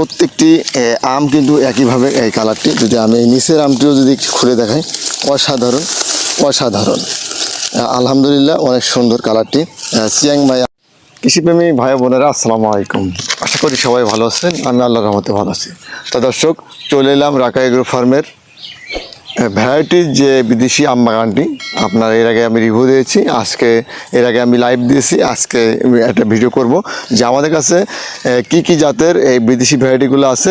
প্রত্যেকটি আম কিন্তু একইভাবে এই কালারটি। যদি আমি এই নিচের আমটিও যদি খুলে দেখাই, অসাধারণ অসাধারণ। আলহামদুলিল্লাহ অনেক সুন্দর কালারটি। চিয়াংমাই কৃষিপ্রেমী ভাই বোনেরা, আসসালামু আলাইকুম। আশা করি সবাই ভালো আছেন, আমি আল্লাহর রহমতে ভালো আছি। তো দর্শক, চলে এলাম রাকা এগ্রো ফার্মের ভ্যারাইটির যে বিদেশি আম বাগানটি আপনার এর আগে আমি রিভিউ দিয়েছি, আজকে এর আগে আমি লাইভ দিয়েছি, আজকে একটা ভিডিও করব যে আমাদের কাছে কি কি জাতের এই বিদেশি ভ্যারাইটিগুলো আছে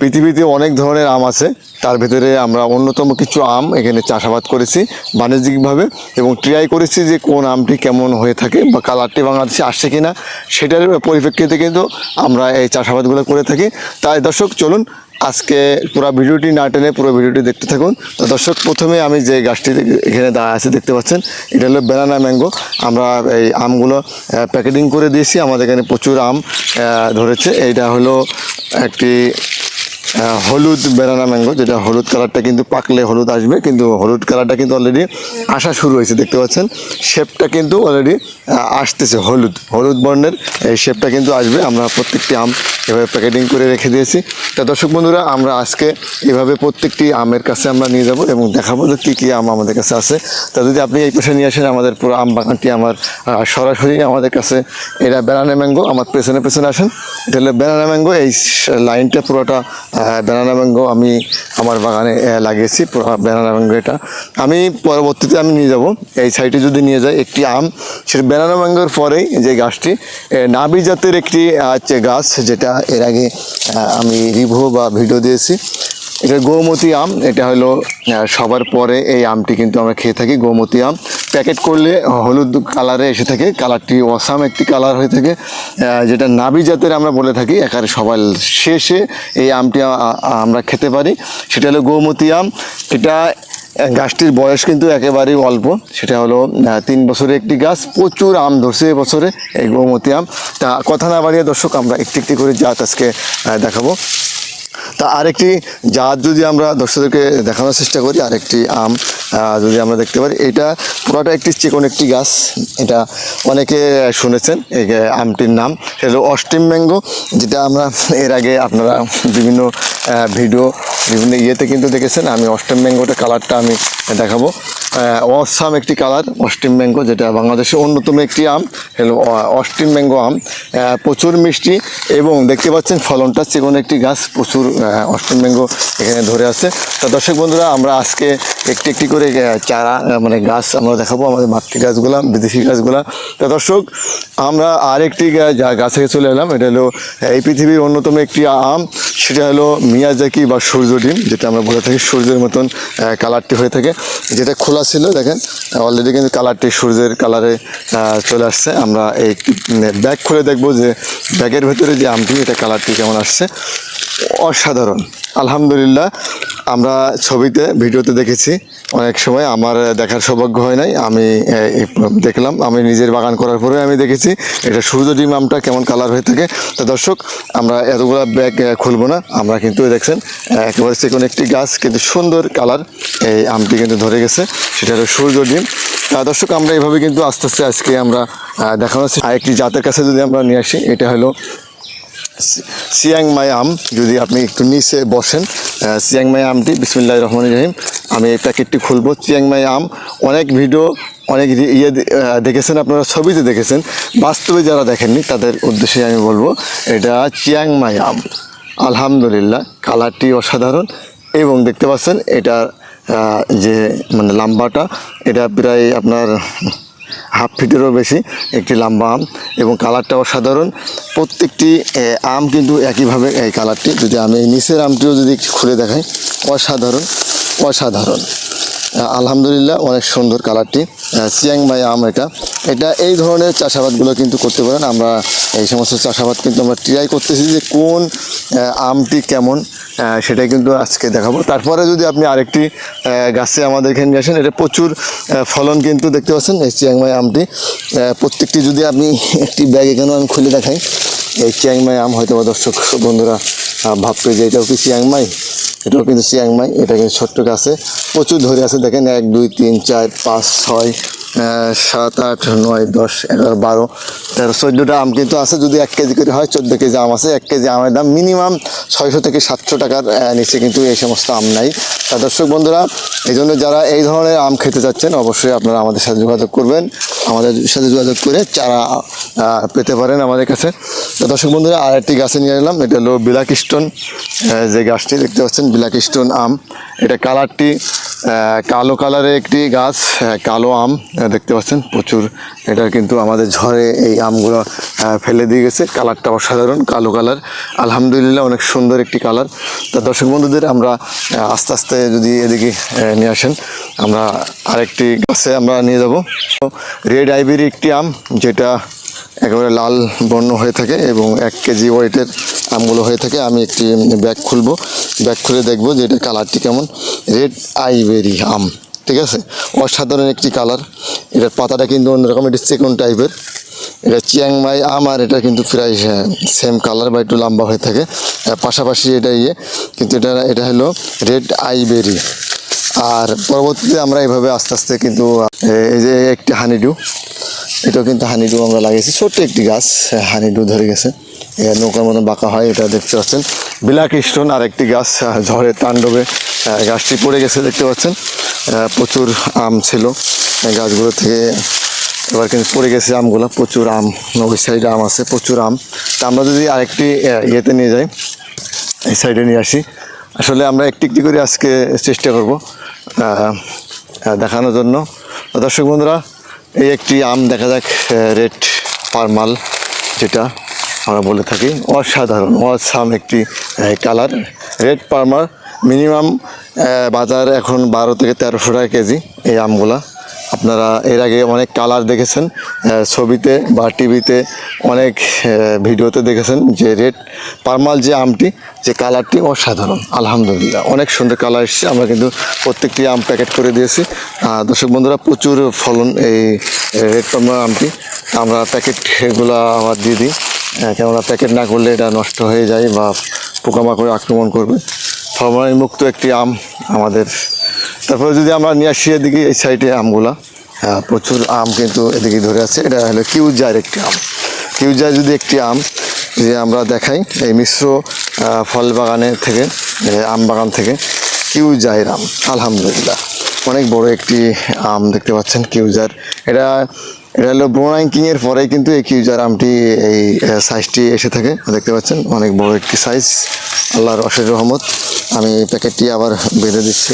পৃথিবীতে অনেক ধরনের আম আছে, তার ভিতরে আমরা অন্যতম কিছু আম এখানে চাষাবাদ করেছি বাণিজ্যিকভাবে এবং ট্রাই করেছি যে কোন আমটি কেমন হয়ে থাকে বা কালারটি বাংলাদেশে আসছে কিনা, সেটার পরিপ্রেক্ষিতে কিন্তু আমরা এই চাষাবাদগুলো করে থাকি। তাই দর্শক, চলুন আজকে পুরো ভিডিওটি না টেনে পুরো ভিডিওটি দেখতে থাকুন। তো দর্শক, প্রথমে আমি যে গাছটি এখানে দাঁড়া আছে দেখতে পাচ্ছেন, এটা হলো ব্যানানা ম্যাঙ্গো আমরা এই আমগুলো প্যাকেটিং করে দিয়েছি। আমাদের এখানে প্রচুর আম ধরেছে। এইটা হলো একটি হলুদ বেনানা ম্যাঙ্গো যেটা হলুদ কালারটা কিন্তু পাকলে হলুদ আসবে, কিন্তু হলুদ কালারটা কিন্তু অলরেডি আসা শুরু হয়েছে, দেখতে পাচ্ছেন? শেপটা কিন্তু অলরেডি আসতেছে, হলুদ হলুদ বর্ণের, এই শেপটা কিন্তু আসবে। আমরা প্রত্যেকটি আম এভাবে প্যাকেটিং করে রেখে দিয়েছি। তা দর্শক বন্ধুরা, আমরা আজকে এভাবে প্রত্যেকটি আমের কাছে আমরা নিয়ে যাব এবং দেখাবো যে কী কী আম আমাদের কাছে আছে। তা যদি আপনি এই পাশে নিয়ে আসেন, আমাদের পুরো আম বাগানটি আমার সরাসরি আমাদের কাছে। এটা বেনানা ম্যাঙ্গো আমার পেছনে পেছনে আসেন। এটা হলো বেনানা ম্যাঙ্গো এই লাইনটা পুরোটা বেনানা ম্যাঙ্গো আমি আমার বাগানে লাগিয়েছি ব্যানানা ম্যাঙ্গো এটা। আমি পরবর্তীতে আমি নিয়ে যাব। এই সাইডে যদি নিয়ে যাই, একটি আম, সেটা বেনানা ম্যাঙ্গোর পরেই যে গাছটি নাবি জাতের একটি হচ্ছে গাছ, যেটা এর আগে আমি রিভো বা ভিডিও দিয়েছি। এটা গৌমতি আম, এটা হলো সবার পরে এই আমটি কিন্তু আমরা খেয়ে থাকি, গৌমতি আম। প্যাকেট করলে হলুদ কালারে এসে থাকে কালারটি অসাম একটি কালার হয়ে থাকে যেটা নাবি জাতের আমরা বলে থাকি, একারে সবার শেষে এই আমটি আমরা খেতে পারি। সেটা হলো গৌমতি আম। এটা গাছটির বয়স কিন্তু একেবারেই অল্প। সেটা হলো তিন বছরের একটি গাছ, প্রচুর আম ধরছে এবছরে এই গৌমতি আম। তা কথা না বাড়িয়ে দর্শক, আমরা একটি একটি করে জাত আজকে দেখাবো। তা আরেকটি জাত যদি আমরা দর্শকদেরকে দেখানোর চেষ্টা করি, আরেকটি আম যদি আমরা দেখতে পারি, এটা পুরোটা একটি চিকন একটি গাছ, এটা অনেকে শুনেছেন, এই আমটির নাম হলো অস্টিম ম্যাঙ্গো, যেটা আমরা এর আগে আপনারা বিভিন্ন ভিডিও, বিভিন্ন ইয়েতে কিন্তু দেখেছেন, আমি অস্টিম ম্যাঙ্গোটা কালারটা আমি দেখাবো। অসাম একটি কালার অস্টিম ম্যাঙ্গো, যেটা বাংলাদেশের অন্যতম একটি আম হলো অ- অস্টিন ম্যাঙ্গো আম। প্রচুর মিষ্টি, এবং দেখতে পাচ্ছেন ফলনটা চিকন একটি গাছ, প্রচুর আহ, অস্টিন এখানে ধরে আছে। তা দর্শক বন্ধুরা আমরা আজকে একটি একটি করে চারা মানে গাছ আমরা দেখাবো আমাদের মাতৃ গাছগুলা বিদেশি গাছগুলা। তা দর্শক আমরা আরেকটি গাছে চলে এলাম এটা হলো এই পৃথিবীর অন্যতম একটি আম। সেটা হলো মিয়াজাকি বা সূর্য ডিম যেটা আমরা বলে থাকি সূর্যের মতন কালারটি হয়ে থাকে। যেটা খোলা ছিল দেখেন অলরেডি কিন্তু কালারটি সূর্যের কালারে চলে আসছে। আমরা এই ব্যাগ খুলে দেখব যে ব্যাগের ভেতরে যে আমটি এটা কালারটি কেমন আসছে। অসাধারণ। আলহামদুলিল্লাহ, আমরা ছবিতে, ভিডিওতে দেখেছি অনেক সময় আমার দেখার সৌভাগ্য হয় নাই। আমি দেখলাম, আমি নিজের বাগান করার পরে আমি দেখেছি, এটা সূর্য ডিম আমটা কেমন কালার হয়ে থাকে। তো দর্শক, আমরা এতগুলো ব্যাগ খুলবো না। আমরা কিন্তু দেখছেন একেবারে চিকন একটি গাছ, কিন্তু সুন্দর কালার এই আমটি কিন্তু ধরে গেছে, সেটা হলো সূর্য ডিম। দর্শক, আমরা এইভাবে কিন্তু আস্তে আস্তে আজকে আমরা দেখানো আরেকটি জাতের কাছে যদি আমরা নিয়ে আসি, এটা হলো সিয়াংমাই আম, যদি আপনি একটু নিচে বসেন সিয়াংমাই আমটি বিসমুল্লাহ রহমান রহিম, আমি এই প্যাকেটটি খুলবো। চিয়াংমাই আম, অনেক ভিডিও, অনেক ইয়ে দেখেছেন, আপনারা ছবিতে দেখেছেন। বাস্তবে যারা দেখেননি, তাদের উদ্দেশ্যে আমি বলব, এটা চিয়াংমাই আম। আলহামদুলিল্লাহ, কালারটি অসাধারণ এবং দেখতে পাচ্ছেন এটা যে মানে লাম্বাটা, এটা প্রায় আপনার হাফ ফিটেরও বেশি, একটি লম্বা আম এবং কালারটা অসাধারণ প্রত্যেকটি আম কিন্তু একইভাবে এই কালারটি। যদি আমি এই নিচের আমটিও যদি খুলে দেখাই, অসাধারণ অসাধারণ। আলহামদুলিল্লাহ, অনেক সুন্দর কালারটি। চিয়াংমাই আম এটা। এটা এই ধরনের চাষাবাদগুলো কিন্তু করতে পারেন। আমরা এই সমস্ত চাষাবাদ কিন্তু আমরা ট্রাই করতেছি যে কোন আমটি কেমন সেটাই কিন্তু আজকে দেখাবো। তারপরে যদি আপনি আরেকটি গাছে আমাদের এখানে নিয়ে আসেন, এটা প্রচুর ফলন কিন্তু দেখতে পাচ্ছেন, এই চিয়াংমাই আমটি। প্রত্যেকটি যদি আপনি একটি ব্যাগ এখানেও আমি খুলে দেখাই এই চিয়াংমাই আম হয়তো দর্শক বন্ধুরা ভাবতে যে এটাও কি চিয়াংমাই এটাও কিন্তু চিয়াংমাই এটা কিন্তু ছোট্ট গাছে, প্রচুর ধরে আছে। দেখেন এক, দুই, তিন, চার, পাঁচ, ছয় সাত, আট, নয়, দশ, এগারো, বারো, তেরো, চোদ্দোটা আম কিন্তু আছে। যদি এক কেজি করে হয়, চোদ্দ কেজি আম আছে। এক কেজি আমের দাম মিনিমাম ছয়শো থেকে সাতশো টাকার নিচে কিন্তু এই সমস্ত আম নাই। তা দর্শক বন্ধুরা, এই জন্য যারা এই ধরনের আম খেতে চাচ্ছেন, অবশ্যই আপনারা আমাদের সাথে যোগাযোগ করবেন। আমাদের সাথে যোগাযোগ করে চারা পেতে পারেন আমাদের কাছে। তো দর্শক বন্ধুরা আর একটি গাছে নিয়ে এলাম। এটা হলো বিলাক স্টোন যে গাছটি দেখতে পাচ্ছেন বিলাক স্টোন আম। এটা কালারটি কালো কালারের একটি গাছ কালো আম দেখতে পাচ্ছেন, প্রচুর। এটা কিন্তু আমাদের ঝড়ে এই আমগুলো ফেলে দিয়ে গেছে। কালারটা অসাধারণ, কালো কালার। আলহামদুলিল্লাহ অনেক সুন্দর একটি কালার। তা দর্শক বন্ধুদের, আমরা আস্তে আস্তে যদি এদিকে নিয়ে আসেন, আমরা আরেকটি গাছে আমরা নিয়ে যাব। রেড আইবির একটি আম, যেটা একেবারে লাল বর্ণ হয়ে থাকে এবং এক কেজি ওয়েটের আমগুলো হয়ে থাকে। আমি একটি ব্যাগ খুলবো। ব্যাগ খুলে দেখব যে এটা কালারটি কেমন। রেড আইবেরি আম, ঠিক আছে? অসাধারণ একটি কালার। এটার পাতাটা কিন্তু অন্যরকম, এটি চিকন টাইপের এটা চিয়াংমাই আম আর এটা কিন্তু প্রায় সেম কালার বা একটু লম্বা হয়ে থাকে। পাশাপাশি এটা ইয়ে কিন্তু এটা এটা হলো রেড আইবেরি আর পরবর্তীতে আমরা এইভাবে আস্তে আস্তে কিন্তু এই যে একটি হানিডু এটাও কিন্তু হানিডু আমরা লাগিয়েছি। ছোট্ট একটি গাছ, হানিডু ধরে গেছে। নৌকার মতন বাঁকা হয়, এটা দেখতে পাচ্ছেন। বিলাক স্টোন আর একটি গাছ, ঝড়ে তাণ্ডবে গাছটি পড়ে গেছে, দেখতে পাচ্ছেন। প্রচুর আম ছিল। গাছগুলো থেকে এবার কিন্তু পড়ে গেছে আমগুলো। প্রচুর আম, ওই সাইডে আম আছে, প্রচুর আম। তা আমরা যদি আরেকটি ইয়েতে নিয়ে যাই, এই সাইডে নিয়ে আসি। আসলে আমরা একটি একটি করে আজকে চেষ্টা করব দেখানোর জন্য। দর্শক বন্ধুরা এই একটি আম দেখা যাক রেড পারমাল যেটা আমরা বলে থাকি। অসাধারণ, অসাম একটি কালার রেড পারমাল মিনিমাম বাজার এখন বারো থেকে তেরোশো টাকা কেজি এই আমগুলা। আপনারা এর আগে অনেক কালার দেখেছেন ছবিতে বা টিভিতে অনেক ভিডিওতে দেখেছেন যে রেড পারমাল যে আমটি, যে কালারটি অসাধারণ, আলহামদুলিল্লাহ। অনেক সুন্দর কালার এসেছে, আমরা কিন্তু প্রত্যেকটি আম প্যাকেট করে দিয়েছি। দর্শক বন্ধুরা, প্রচুর ফলন এই রেড পারমাল আমটি। আমরা প্যাকেটগুলো আবার দিয়ে দিই। কেননা প্যাকেট না করলে এটা নষ্ট হয়ে যায় বা পোকামাকড় আক্রমণ করবে। ফরমালিন মুক্ত একটি আম আমাদের তারপরে যদি আমরা নিয়ে আসি এদিকে এই সাইডে আমগুলা হ্যাঁ, প্রচুর আম কিন্তু এদিকে ধরে আছে। এটা হলো কিউজার একটি আম। কিউজার যদি একটি আম যে আমরা দেখাই এই মিশ্র ফল বাগানে থেকে আম বাগান থেকে কিউজাইর আম আলহামদুলিল্লাহ। অনেক বড় একটি আম দেখতে পাচ্ছেন কিউজার। এটা এটা হলো ব্রোনাইকিং এর পরেই কিন্তু এই কিউজার আমটি এই সাইজটি এসে থাকে দেখতে পাচ্ছেন? অনেক বড় একটি সাইজ আল্লাহর অশেষ রহমত। আমি এই প্যাকেটটি আবার বেঁধে দিচ্ছি।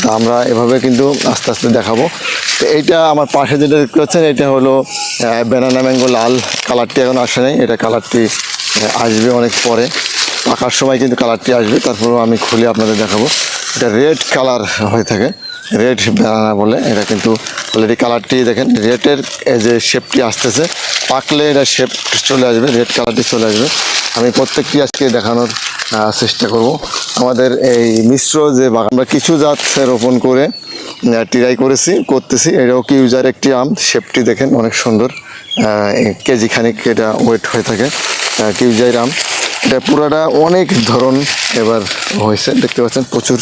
তা আমরা এভাবে কিন্তু আস্তে আস্তে দেখাবো। তো এইটা আমার পাশে যেটা দেখতে পাচ্ছেন, এটা হলো ব্যানানা ম্যাঙ্গো লাল কালারটি এখন আসে নাই। এটা কালারটি আসবে অনেক পরে। পাকার সময় কিন্তু কালারটি আসবে। তারপরেও আমি খুলে আপনাদের দেখাবো। এটা রেড কালার হয়ে থাকে। রেড ব্যানানা বলে, এটা কিন্তু অলরেডি কালারটি দেখেন রেডের যে শেপটি আসতেছে, পাকলে এটা শেপ চলে আসবে রেড কালারটি চলে আসবে। আমি প্রত্যেকটি আজকে দেখানোর চেষ্টা করব। আমাদের এই মিশ্র যে বাগান, আমরা কিছু জাত রোপণ করে ট্রাই করেছি, করতেছি। এটাও কি ইউজার একটি আম শেপটি দেখেন, অনেক সুন্দর। কেজি খানিক এটা ওয়েট হয়ে থাকে কিউজাইর আম? এটা পুরাটা অনেক ধরন এবার হয়েছে। দেখতে পাচ্ছেন প্রচুর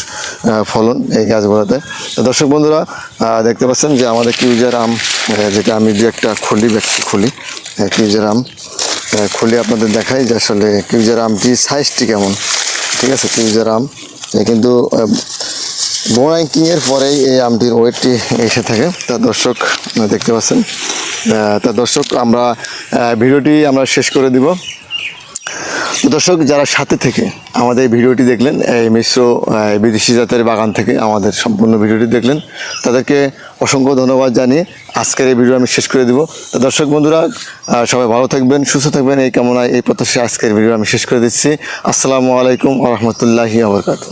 ফলন এই গাছগুলোতে। দর্শক বন্ধুরা দেখতে পাচ্ছেন যে আমাদের কিউজার আম যেটা আমি দু একটা খুলি, ব্যক্তি খুলি কিউজার আম খুলে আপনাদের দেখাই যে আসলে কিউজার আমটি সাইজটি কেমন। ঠিক আছে, কিউজার আম। কিন্তু বোনাইকিং এর পরেই এই আমটির ওয়েটটি এসে থাকে। তা দর্শক, দেখতে পাচ্ছেন তা দর্শক, আমরা ভিডিওটি আমরা শেষ করে দিব। দর্শক, যারা সাথে থেকে আমাদের ভিডিওটি দেখলেন, এই মিশ্র বিদেশি জাতের বাগান থেকে আমাদের সম্পূর্ণ ভিডিওটি দেখলেন, তাদেরকে অসংখ্য ধন্যবাদ জানিয়ে আজকের এই ভিডিও আমি শেষ করে দেবো। তো দর্শক বন্ধুরা সবাই ভালো থাকবেন, সুস্থ থাকবেন, এই কামনায়, এই প্রত্যাশায় আজকের ভিডিও আমি শেষ করে দিচ্ছি। আসসালামু আলাইকুম আ রহমতুল্লাহি আবরকাত